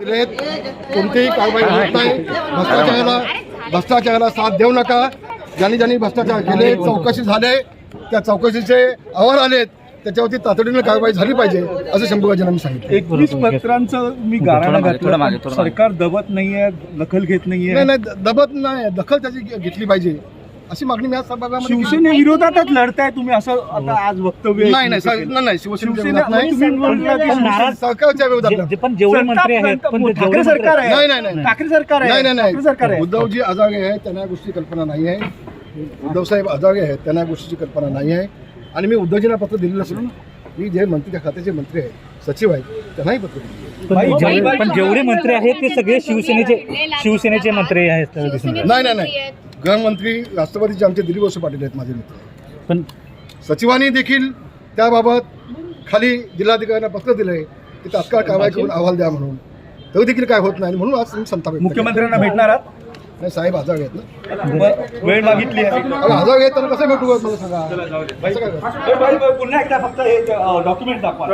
दिलेत. कोणतीही कारवाई होत नाही. भ्रष्टाचाराला भ्रष्टाचाराला साथ देऊ नका. ज्यांनी ज्यांनी भ्रष्टाचार केले चौकशी झाले त्या चौकशीचे अहवाल आलेत. त्याच्यावरती तातडीने कारवाई झाली पाहिजे असं शंभूराजांना सांगितलं. एकवीस पत्रांचं मी गाराणं घातलं. सरकार दबत नाहीये दखल घेत नाहीये. नाही दबत नाही. दखल त्याची घेतली पाहिजे. अशी मागणी मी आज सभागृहामध्ये. शिवसेने विरोधातच लढताय तुम्ही असं आता आज वक्तव्य नाही नाही सा- नाही, नाही शिवसेनेच्या शिवसेना विरोधात नाही तुम्ही म्हटलं की पण नाराज- सरकारच्या विरोधात जे- नाही. जे- पण जेवढे मंत्री आहेत पण जे ठाकरे जेवढे सरकार आहे. नाही, नाही, नाही. ठाकरे सरकार आहे. नाही नाही ठाकरे सरकार नाही आहे. उद्धवजी आजागे आहेत त्यांना या गोष्टी कल्पना नाही आहे. उद्धवसाहेब आजागे आहेत त्यांना या गोष्टीची कल्पना नाही आहे. आणि मी उद्धवजींना पत्र दिलेलं असून मी जे मंत्री त्या खात्याचे मंत्री आहेत सचिव आहेत. त्यांनाही पत्र दिले. पण जेवढे- पण जेवढे मंत्री आहेत ते सगळे शिवसेनेचे शिवसेनेचे मंत्री आहेत. नाही नाही नाही. गृहमंत्री राष्ट्रवादीचे आमचे दिलीप वळसे पाटील आहेत माझे मित्र. पण सचिवांनी देखील त्याबाबत खाली जिल्हाधिकाऱ्यांना पत्र दिलंय. की तात्काळ कारवाई करून अहवाल द्या म्हणून. तरी देखील काय होत नाही म्हणून आज मी संताप. मुख्यमंत्र्यांना भेटणार आहात? नाही साहेब आजागे आहेत ना. वेळ मागितली आजागे आहेत त्यांना कसं भेटू मला सांगा? पुन्हा एकदा फक्त हे डॉक्युमेंट दाखवा.